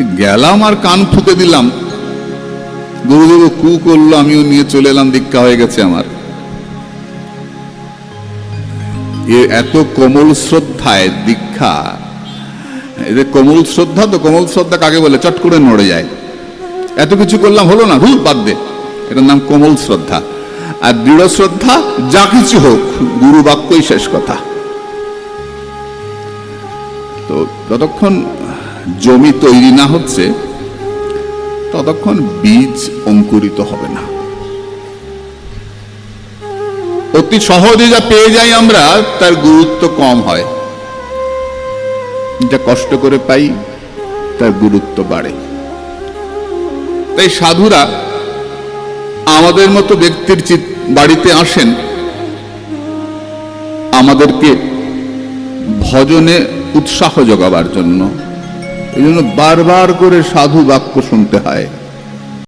গেলাম আর কান ফুতে দিলাম। গুরুদেব কু করল, আমিও নিয়ে চলে এলাম, দীক্ষা হয়ে গেছে আমার। এত কোমল শ্রদ্ধায় দীক্ষা। এদের কোমল শ্রদ্ধা তো, কোমল শ্রদ্ধা কাকে বলে? চট করে নড়ে যায়। এত কিছু করলাম, হলো না? হুল বাদ দে। এটার নাম কোমল শ্রদ্ধা। আর দৃঢ় শ্রদ্ধা, যা কিছু হোক, গুরু বাক্যই শেষ কথা। তো যতক্ষণ জমি তৈরি না হচ্ছে, ততক্ষণ বীজ অঙ্কুরিত হবে না। অতি সহজে যা পেয়ে যাই আমরা, তার গুরুত্ব কম হয়। যা কষ্ট করে পাই, তার গুরুত্ব বাড়ে। তাই সাধুরা আমাদের মতো ব্যক্তির বাড়িতে আসেন, আমাদেরকে ভজনে উৎসাহ জোগাবার জন্য। এই জন্য বারবার করে সাধু বাক্য শুনতে হয়।